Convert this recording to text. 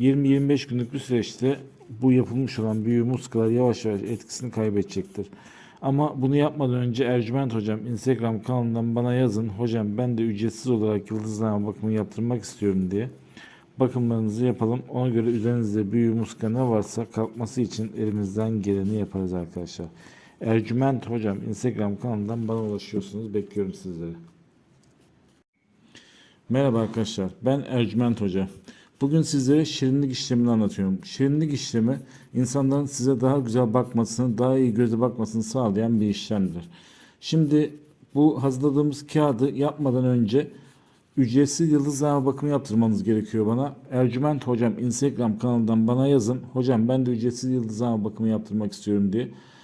20-25 günlük bir süreçte bu yapılmış olan büyü muskalar yavaş yavaş etkisini kaybedecektir. Ama bunu yapmadan önce Ercüment Hocam Instagram kanalından bana yazın. Hocam ben de ücretsiz olarak yıldızlama bakımı yaptırmak istiyorum diye. Bakımlarınızı yapalım. Ona göre üzerinizde büyü muska ne varsa kalkması için elimizden geleni yaparız arkadaşlar. Ercüment Hocam Instagram kanalından bana ulaşıyorsunuz. Bekliyorum sizleri. Merhaba arkadaşlar, ben Ercüment Hoca. Bugün sizlere şirinlik işlemini anlatıyorum. Şirinlik işlemi insanların size daha güzel bakmasını, daha iyi göze bakmasını sağlayan bir işlemdir. Şimdi bu hazırladığımız kağıdı yapmadan önce ücretsiz yıldızlama bakımı yaptırmanız gerekiyor bana. Ercüment Hocam Instagram kanalından bana yazın. Hocam ben de ücretsiz yıldızlama bakımı yaptırmak istiyorum diye.